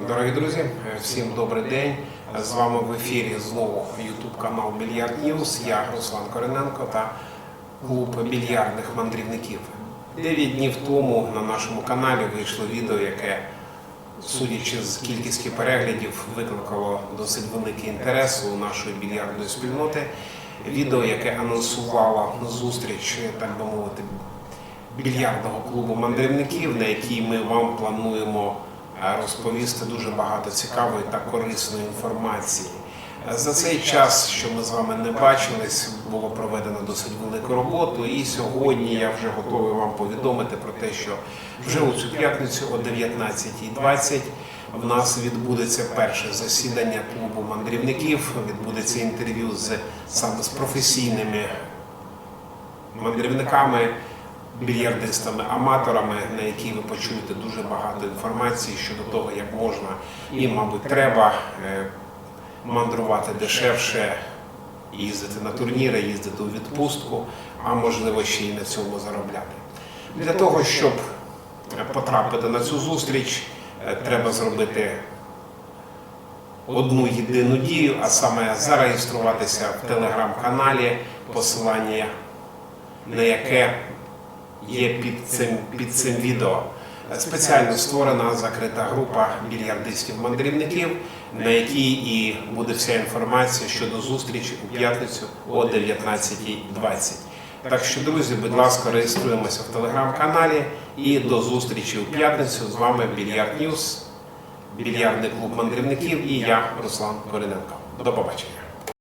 Дорогі друзі, всім добрий день. З вами в ефірі знову YouTube канал Більярд Ньюз. Я Руслан Корененко та клуб більярдних мандрівників. Дев'ять днів тому на нашому каналі вийшло відео, яке, судячи з кількістю переглядів, викликало досить великий інтерес у нашої більярдної спільноти. Відео, яке анонсувало зустріч, так би мовити, більярдного клубу мандрівників, на якій ми вам плануємо розповісти дуже багато цікавої та корисної інформації. Е, За цей час, що ми з вами не бачились, було проведено досить велику роботу, і сьогодні я вже готовий вам повідомити про те, що вже у цю п'ятницю о 19.20 в нас відбудеться перше засідання клубу мандрівників. Відбудеться інтерв'ю з саме з професійними мандрівниками, більярдистами, аматорами, на які ви почуєте дуже багато інформації щодо того, як можна і, мабуть, треба е, мандрувати дешевше, їздити на турніри, їздити у відпустку, а можливо ще й на цьому заробляти. Для того, щоб потрапити на цю зустріч, е, треба зробити одну єдину дію, а саме зареєструватися в телеграм-каналі, посилання на яке є під цим, під цим відео. Спеціально створена закрита група більярдистів-мандрівників, на якій і буде вся інформація щодо зустрічі у п'ятницю о 19.20. Так що, друзі, будь ласка, реєструємося в телеграм-каналі і до зустрічі у п'ятницю. З вами Більярд Ньюс, більярдний клуб мандрівників і я, Руслан Кориненко. До побачення.